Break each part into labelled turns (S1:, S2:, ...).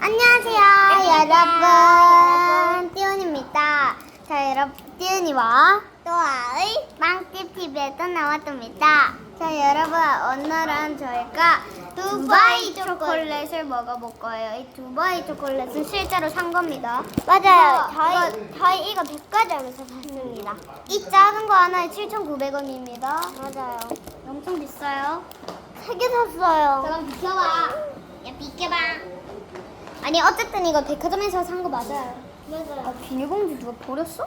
S1: 안녕하세요, 여러분. 띠온입니다. 자, 여러분, 띠온이와 또아의 빵집 TV에 또 나왔습니다. 자, 여러분, 오늘은 저희가 두바이 초콜릿을 먹어볼 거예요. 이 두바이 초콜릿은 실제로 산 겁니다.
S2: 맞아요. 저희 저희 이거 백화점에서 샀습니다.
S1: 이 작은 거 하나에 7,900원입니다.
S2: 맞아요.
S1: 엄청 비싸요.
S2: 세 개 샀어요.
S1: 잠깐 비켜봐. 야, 비켜봐. 아니, 어쨌든 이거 백화점에서 산 거 맞아요.
S2: 맞아요.
S1: 아, 비닐봉지 누가 버렸어?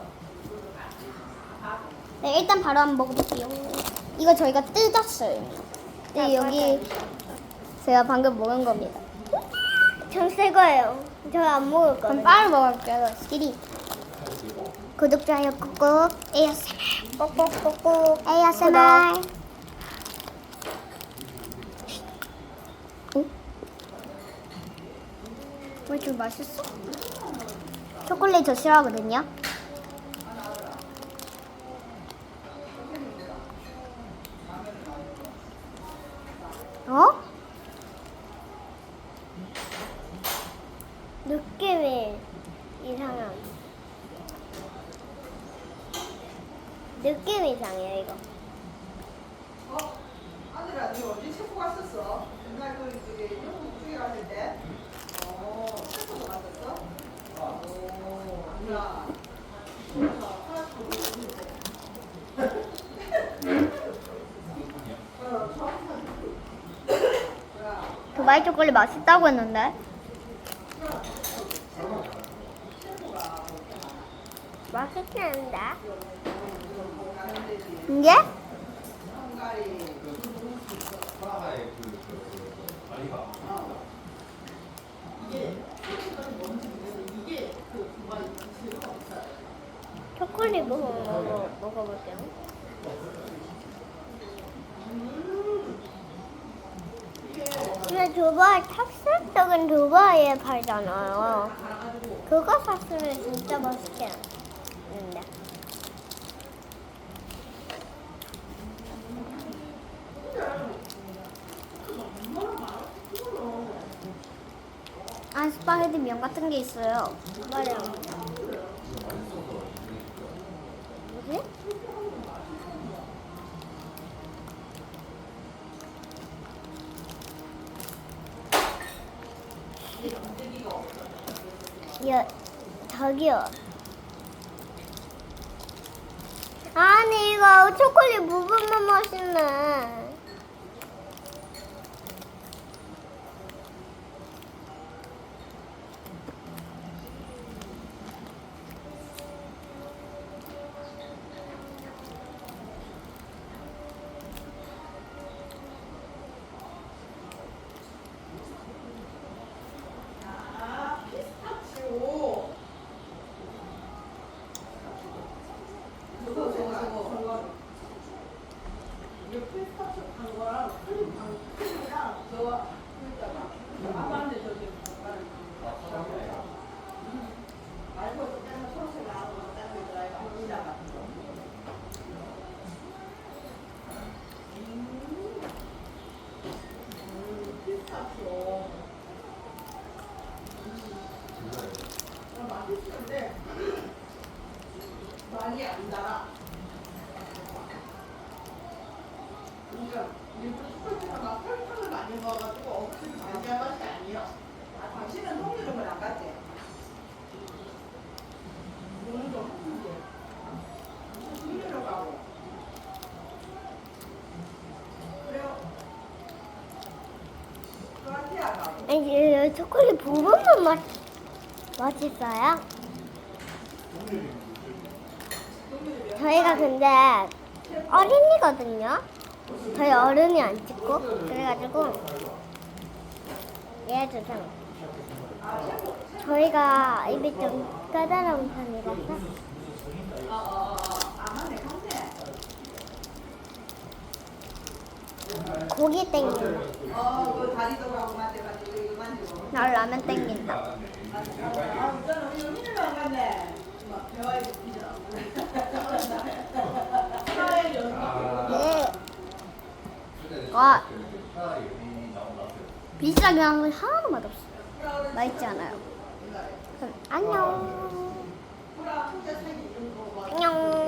S1: 네, 일단 바로 한번 먹어볼게요. 이거 저희가 뜯었어요. 네,
S2: 네,
S1: 여기 제가 방금 먹은 겁니다.
S2: 전새 거예요. 저 안 먹을
S1: 그럼
S2: 거예요.
S1: 빨리 먹을게요. 시리. 구독, 좋아요 꾹꾹. ASMR.
S2: 꼭꼭꼭꼭.
S1: ASMR. 어? 왜 이렇게 맛있어? 초콜릿 저 싫어하거든요. 어?
S2: 느낌이 이상함. 느낌이 이상해요 이거.
S3: 어? 아들아, 니 언제 체코 갔었어? 옛날 그 저기 영국 쪽에 갔을 때? 어, 체코도 갔었어? 오, 아니야.
S1: 두바이 초콜릿 맛있다고 했는데.
S2: 맛있는데?
S1: 이게?
S2: 초콜릿 먹어 먹어 먹어볼게요. 근데 두바이 찹쌀떡은 두바이에 팔잖아요. 그거 샀으면 진짜 맛있겠는데.
S1: 안 스파게티 면 같은 게 있어요.
S2: 맞아요. 여, 저기요. 아니, 이거 초콜릿 부분만 맛있네.
S3: 아, 피스타치오. 저거, 저거, 저거. 이거 피스타치오 한 거랑 크림 한 크림이랑 저거 그랬잖아. 아빠한테 저기 말고 그냥 소스 나오고 딱 있더라. 이거 피자 같은 거. 음, 피스타치오. 어, 맛있는데 많이 안 달아. 그러니까 일부 스포츠가 막 설탕을 많이 먹어가지고 억지로 많이 한 맛이 아니야. 아, 당신은 통유름을 안 갔지? 오늘 좀 통유름. 통유름 가고. 그래요. 크로아티아 가고.
S2: 아 니, 이 초콜릿 부분만 맛, 맛있어요? 저희가 근데 어린이거든요. 저희 어른이 안 찍고 그래가지고 얘 주세요. 저희가 입이 좀 까다로운 편이라서. 고기 땡긴다.
S1: 나 라면 땡긴다. 와 비싸게 한 건 하나도 맛없어. 맛있지 않아요. 그럼 안녕.
S2: 안녕.